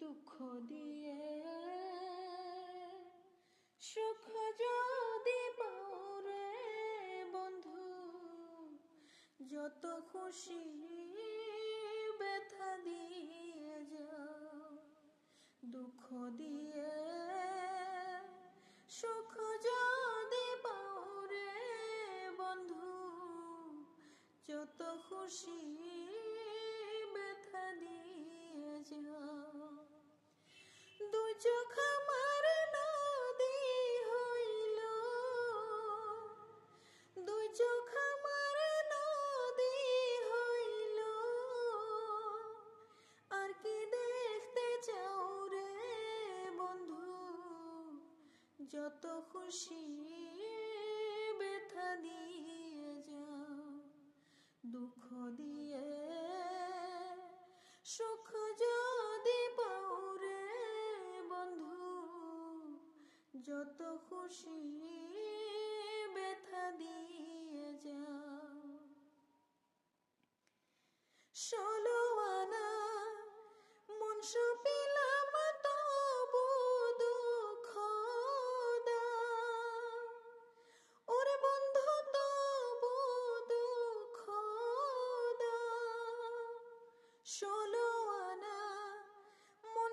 দুঃখ দিয়ে। সুখ যদি পাওরে বন্ধু, যত খুশি ব্যথা দিয়ে যাও। দুঃখ দিয়ে। সুখ যদি পাওরে বন্ধু, যত খুশি যত খুশি ব্যথা দিয়ে যাও, দুঃখ দিয়ে, সুখ যদি পাও রে বন্ধু, যত খুশি ব্যথা দিয়ে যাও।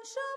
show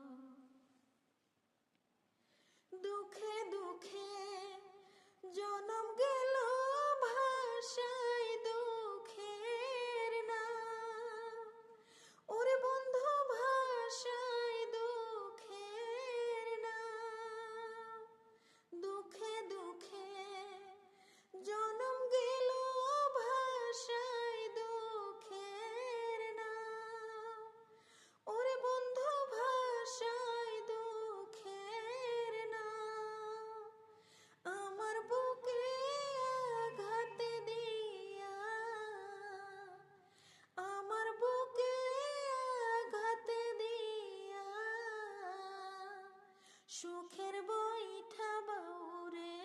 সুখের বইঠা বাউরে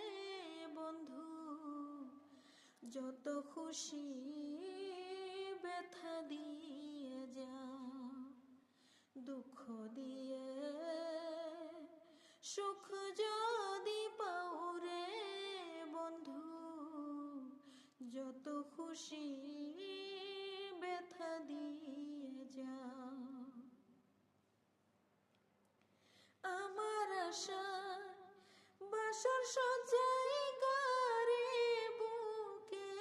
বন্ধু, যত খুশি ব্যথা দিয়ে যাও দুঃখ দিয়ে, সুখ যদি পাও রে বন্ধু, যত খুশি ব্যথা দিয়ে যাও আশা বাসর সজ্জাই গারে বুকে।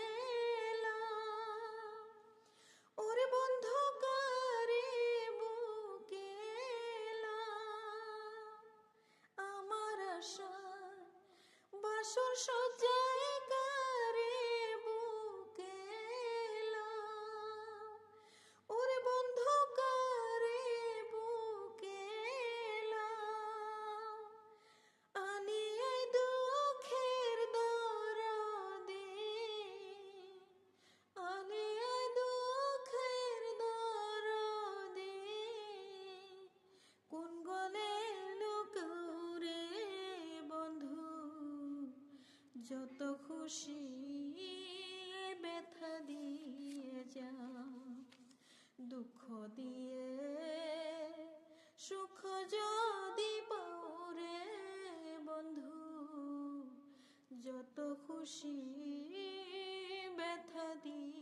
ওরে বন্ধু গারে বুকে আমার আশা বাসর সজ্জাই গারে যত খুশি ব্যথা দিয়ে যাও, দুঃখ দিয়ে, সুখ যদি পাওরে বন্ধু, যত খুশি ব্যথা দিয়ে